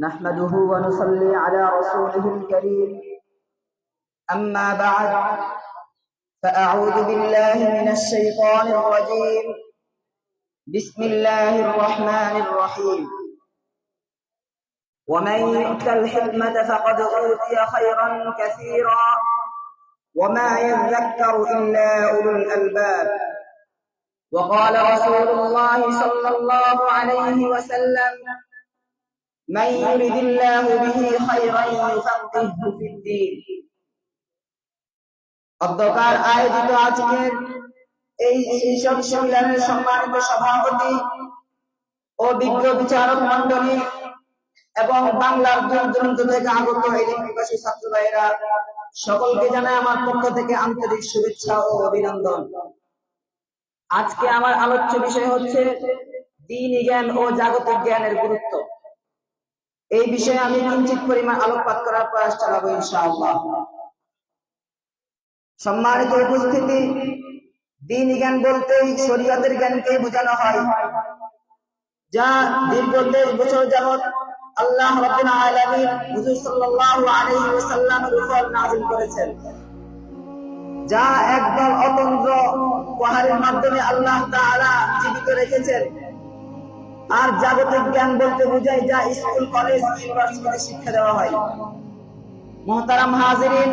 نحمده ونصلي على رسوله الكريم. أما بعد فأعوذ بالله من الشيطان الرجيم. بسم الله الرحمن الرحيم. ومن يؤت الحكمة فقد أوتي خيرا كثيرا. وما يذكر إلا أولو الألباب. وقال رسول الله صلى الله عليه وسلم من يرد الله به خيرا يفقهه في الدين অধ্যকার আয়োজিত আজকের এই শীর্ষক সম্মেলনের সম্মানিত সভাপতি ও বিজ্ঞ বিচারক মন্ডলী এবং বাংলার দূর দূরান্ত থেকে আগত এলিম বিকাশী ছাত্র ভাইয়েরা সকলকে জানাই আমার পক্ষ থেকে আন্তরিক শুভেচ্ছা ও অভিনন্দন আজকে আমার আলোচ্য বিষয় হচ্ছে দিন জ্ঞান ও জাগতিক জ্ঞানের গুরুত্ব এই বিষয়ে আমি কিঞ্চিত পরিমাণ আলোকপাত করার প্রয়াস চালাবো ইনশাআল্লাহ। সম্মানিত উপস্থিতি, দিন জ্ঞান বলতে শরীয়তের জ্ঞানকে বোঝানো হয়। যা দীর্ঘ বছর যাবৎ আল্লাহ রাব্বুল আলামিন হুজুর সাল্লাল্লাহু আলাইহি ওয়াসাল্লামের উপর নাযিল করেছেন। যা একদম অতন্ত্র পাহাড়ের মাধ্যমে আল্লাহ তাআলা জীবিত রেখেছেন। আর জাগতিক জ্ঞান বলতে বোঝায় যা স্কুল, কলেজ, ইউনিভার্সিটিতে শিক্ষা দেওয়া হয়। মহতারাম হাজিরিন,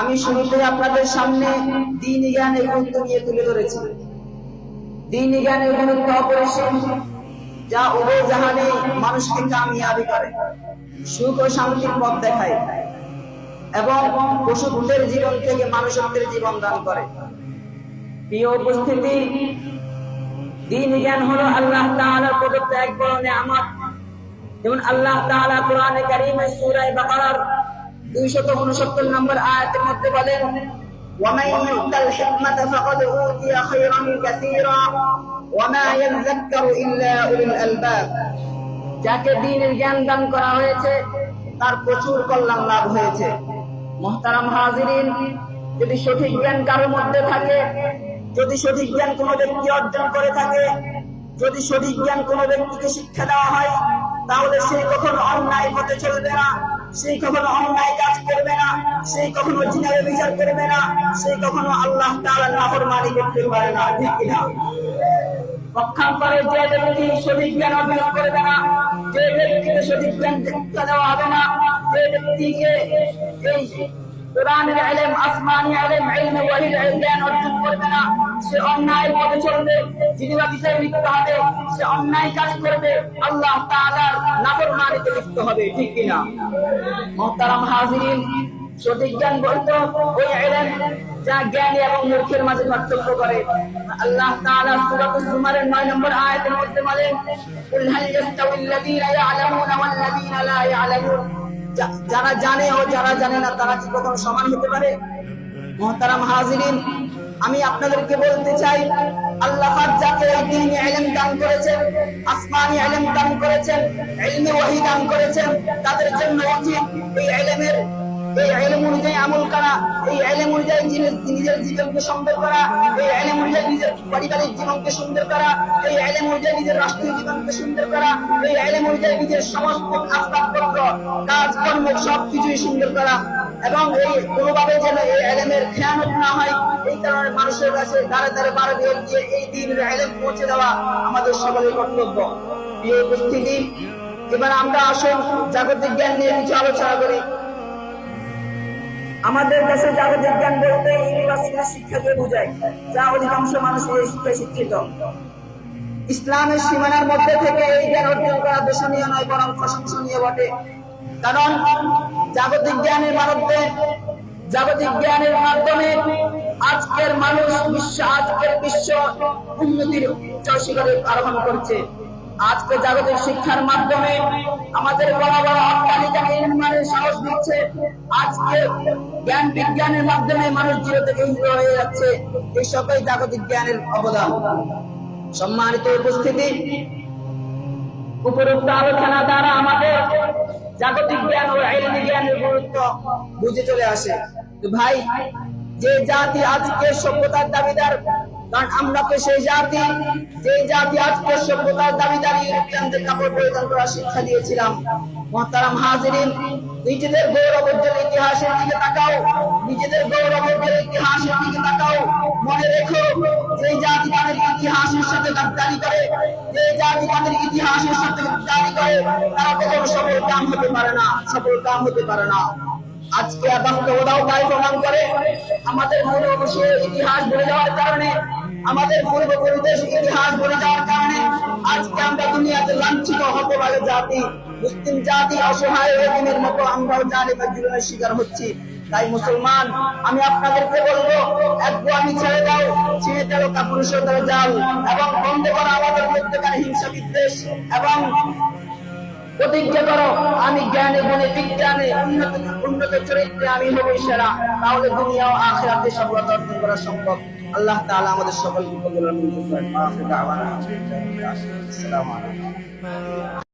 আমি শুরুতে আপনাদের সামনে দিন জ্ঞানের গুরুত্ব নিয়ে তুলে ধরেছি। দিন জ্ঞানের গুরুত্ব অপরিসীম, যা উভয় জাহানে মানুষকে কামিয়াবি করে, সুখ ও শান্তির পথ দেখায় এবং পশুদের জীবন থেকে মানুষত্বের জীবন দান করে। প্রিয় উপস্থিতি দিন জ্ঞান হলো আল্লাহ তাআলার প্রদত্ত এক বড় নিয়ামত যেমন আল্লাহ তাআলা কোরআনে কারীমে সূরা বাকারার 269 নম্বর আয়াতের মধ্যে বলেন ومن يؤت الحكمة فقد أوتي خيرا كثيرا وما يذكر إلا أولو الألباب যাকে দিনের জ্ঞান দান করা হয়েছে তার প্রচুর কল্যাণ লাভ হয়েছে মহতারাম হাজিরিন যদি সঠিক জ্ঞান কারোর মধ্যে থাকে যদি সঠিক জ্ঞান কোনো ব্যক্তি অর্জন করে থাকে, যদি সঠিক জ্ঞান কোনো ব্যক্তিকে শিক্ষা দেওয়া হয়, তাহলে সে কখনো অন্যায় পথে চলবে না সেই কখনো অন্যায় কাজ করবে না সেই কখনো জিনারে বিচার করবে না সেই কখনো আল্লাহ তাআলার নাফরমানি করতে পারে না, ঠিক কিনা যে ব্যক্তি সঠিক জ্ঞান করবে না, যে ব্যক্তিকে সঠিক জ্ঞান দেওয়া হবে না, যে ব্যক্তিকে কোরআনের ইলম আসমানি ইলম ইলম ওয়াহির জ্ঞান অর্জন করবে না। সে অন্যায় পথে চলবে জিনিবা বিষয়ে লিপ্ত হবে, সে অন্যায় কাজ করবে, আল্লাহ তাআলার নাফরমানিতে লিপ্ত হবে, ঠিক কিনা? মুহতারাম হাজিরিন, সঠিক জ্ঞান বলতো, ওই ইলম যা জ্ঞানী এবং মূর্খের মাঝে পার্থক্য করে। আল্লাহ তাআলা সূরা জুমারের 9 নম্বর আয়াতের মধ্যে বলেন, কুল হাল ইয়াস্তাউল্লাযীনা ইয়ালামুনা ওয়াল্লাযীনা লা ইয়ালামুন। যারা জানে ও যারা জানে না, তারা কি কখনো সমান হতে পারে? মহতারাম হাজিরিন, আমি আপনাদেরকে বলতে চাই, আল্লাহ যাকে এই দ্বীনি ইলম দান করেছেন, আসমানি ইলম দান করেছেন এলমে ওহি দান করেছেন, তাদের জন্য উচিত এই ইলমের এই ইলম অনুযায়ী আমল করা, এই ইলম অনুযায়ী নিজের জীবনকে সুন্দর করা, এই ইলম অনুযায়ী নিজের পারিবারিক জীবনকে সুন্দর করা, এই ইলম অনুযায়ী নিজের রাষ্ট্রীয় জীবনকে সুন্দর করা, এই ইলম অনুযায়ী নিজের সমস্ত আসবাবপত্র কাজকর্ম সবকিছুই সুন্দর করা এবং এই কোনোভাবে যেন এই ইলমের খেয়ানত না হয়, এই কারণে মানুষের কাছে দাঁড়ে দাঁড়ে বারে দিয়ে দিয়ে এই দিনের ইলম পৌঁছে দেওয়া আমাদের সকলের কর্তব্য। প্রিয় উপস্থিতি, এবার আমরা আসুন জাগতিক জ্ঞান নিয়ে কিছু আলোচনা করি। আমাদের দেশে জাগতিক জ্ঞান বলতে ইউনিভার্সিটির শিক্ষাকে বোঝায় যা অধিকাংশ মানুষ এই শিক্ষায় শিক্ষিত। ইসলামের সীমানার মধ্যে থেকে এই জ্ঞান অর্জন করা দর্শনীয় নয়, বরং প্রশংসনীয় বটে। কারণ জাগতিক জ্ঞানের মাধ্যমে, জাগতিক জ্ঞানের মাধ্যমে আজকের মানুষ বিশ্ব, আজকের বিশ্ব উন্নতির উচ্চ শিখরে আরোহণ করছে। আজকে জাগতিক শিক্ষার মাধ্যমে আমাদের বড় বড় অট্টালিকা নির্মাণের সাহস দিচ্ছে। আজকে জ্ঞান বিজ্ঞানের মাধ্যমে মানুষ জিরো থেকে হিরো হয়ে যাচ্ছে। এই সকল জাগতিক জ্ঞানের অবদান। সম্মানিত উপস্থিতি, উপরোক্ত আলোচনা দ্বারা আমাদের জাগতিক জ্ঞান ও আইনি জ্ঞানের গুরুত্ব বুঝে চলে আসে। ভাই, যে জাতি আজকে সভ্যতার দাবিদার কারণ আমরা তো সেই জাতি যে জাতি আজকে সভ্যতার দাবিদারি ইউরোপিয়ানদের কাপড় পরিধান করার শিক্ষা দিয়েছিলাম। মহতারাম হাজিরিন, নিজেদের গৌরব উজ্জ্বল ইতিহাসের দিকে তাকাও, নিজেদের গৌরব উজ্জ্বল ইতিহাসের দিকে তাকাও। মনে রেখো যে জাতি তাদের ইতিহাসের সাথে গাদ্দারি করে যে জাতি তাদের ইতিহাসের সাথে গাদ্দারি করে, তারা কখনো সফল কাম হতে পারে না, সফল কাম হতে পারে না। আজকে বাস্তবতাও তাই প্রমাণ করে, আমাদের পূর্বপুরুষের ইতিহাস বলে যাওয়ার কারণে আমাদের পূর্বপুরুষদের ইতিহাস বলে যাওয়ার কারণে আজকে আমরা দুনিয়াতে লাঞ্ছিত হতভাগে জাতি, মুসলিম জাতি, অসহায় রকমের মতো আমরাও জালিমের জীবনের শিকার হচ্ছি। তাই মুসলমান, আমি আপনাদেরকে বলব, এক আমি ছেড়ে দাও ছেড়ে দাও কাপুরুষের দ্বারা যাও এবং বন্ধ করো আমাদের মধ্যেকার হিংসা বিদ্বেষ এবং প্রতিজ্ঞা করো, আমি জ্ঞানে গুণে বিজ্ঞানে উন্নত উন্নত চরিত্রে আমি হব সেরা। তাহলে দুনিয়া ও আখেরাতে সফলতা অর্জন করা সম্ভব। আল্লাহ তাআলা আমাদের সকলকে কবুল করুন। আসসালামু আলাইকুম।